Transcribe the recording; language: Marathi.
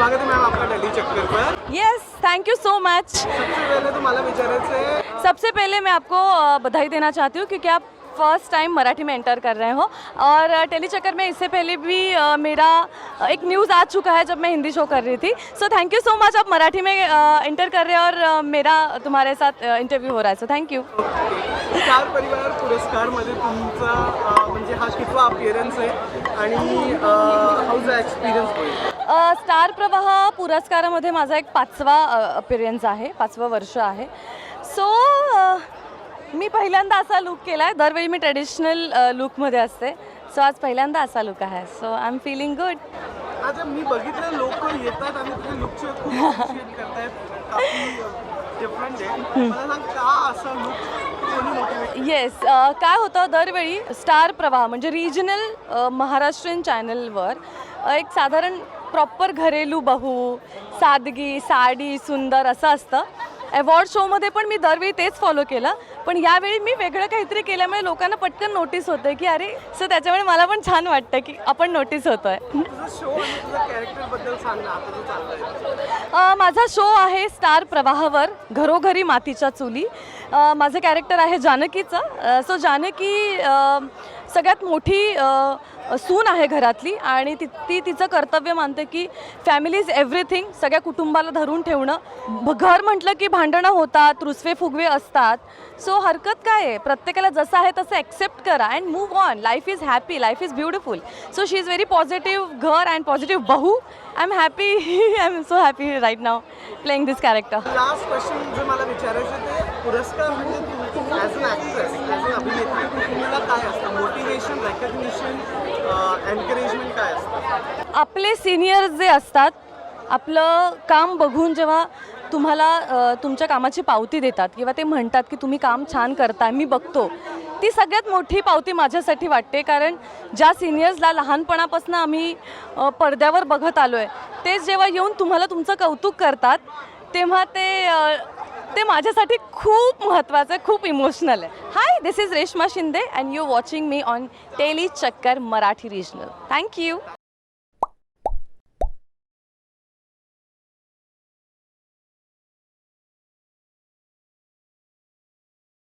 स्वागत मॅम आपका दिल्ली चक्कर पर yes thank you so much सबसे पहले तो मला विचारायचं आहे सबसे पहले मैं आपको अ, बधाई देना चाहती हूँ क्योंकि आप फर्स्ट टाइम मराठी में एंटर कर रहे हो। और टेली चक्कर में इससे पहले भी मेरा एक न्यूज़ आ चुका है जब मैं हिंदी शो कर रही थी। So thank you so much आप मराठी में एंटर कर रहे हो और मेरा तुम्हारे साथ इंटरव्यू हो रहा है। सो थँक यू स्टार परिवार पुरस्कारमध्ये तुमचा म्हणजे हा कितवा अपिअरन्स आहे आणि हाऊज अ एक्सपिरियन्स स्टार प्रवाह पुरस्कारामध्ये माझा एक पाचवा अपिरियन्स आहे पाचवं वर्ष आहे. मी पहिल्यांदा असा लुक केला आहे दरवेळी मी ट्रेडिशनल लुकमध्ये असते. सो आज पहिल्यांदा असा लुक आहे. So I am feeling good आता मी बघितलं लोक येतात आणि तुझे लुकचे खूप appreciate करतायत. डिफरंट आहे. मला सांग का असं लुक कोणी मोटिवेट येस काय होतं दरवेळी स्टार प्रवाह म्हणजे रिजनल महाराष्ट्रीयन चॅनलवर अ, एक साधारण प्रॉपर घरेलू बहू सादगी साडी सुंदर असं असतं. अवॉर्ड शोमध्ये पण मी दरवेळी तेच फॉलो केलं. पण यावेळी मी वेगळं काहीतरी केल्यामुळे लोकांना पटकन नोटीस होतं की अरे सो त्याच्यामुळे मला पण छान वाटतं की आपण नोटीस होतोय. माझा शो आहे स्टार प्रवाहावर घरोघरी मातीच्या चुली. माझं कॅरेक्टर आहे जानकीचं. सो जानकी सगळ्यात मोठी सून आहे घरातली आणि ती ती तिचं कर्तव्य मानते की फॅमिली इज एव्हरीथिंग सगळ्या कुटुंबाला धरून ठेवणं. घर म्हटलं की भांडणं होतात रुसवे फुगवे असतात. सो हरकत काय आहे? प्रत्येकाला जसं आहे तसं ॲक्सेप्ट करा and move on life is happy life is beautiful so she is very positive घर अँड पॉझिटिव्ह बहू. I am happy I am so happy right now playing this character last question जे मला विचारायचं ते पुरस्कार म्हणजे as an actress as an अभिनेत्री तुम्हाला काय असतं? मोटिवेशन रेकग्निशन एनकरेजमेंट काय असतं? आपले सिनियर्स जे असतात आपलं काम बघून जेव्हा तुम्हाला तुमच्या कामाची पावती देतात किंवा ते म्हणतात की तुम्ही काम छान करताय मी बघतो. ती सगळ्यात मोठी पावती माझ्यासाठी वाटते कारण ज्या सिनियर्सला लहानपणापासून आम्ही पडद्यावर बघत आलो आहे ते जेव्हा येऊन तुम्हाला तुमचं कौतुक करतात तेव्हा ते ते माझ्यासाठी खूप महत्त्वाचं आहे खूप इमोशनल आहे. Hi this is Reshma Shinde and you watching me on Tellychakkar Marathi regional thank you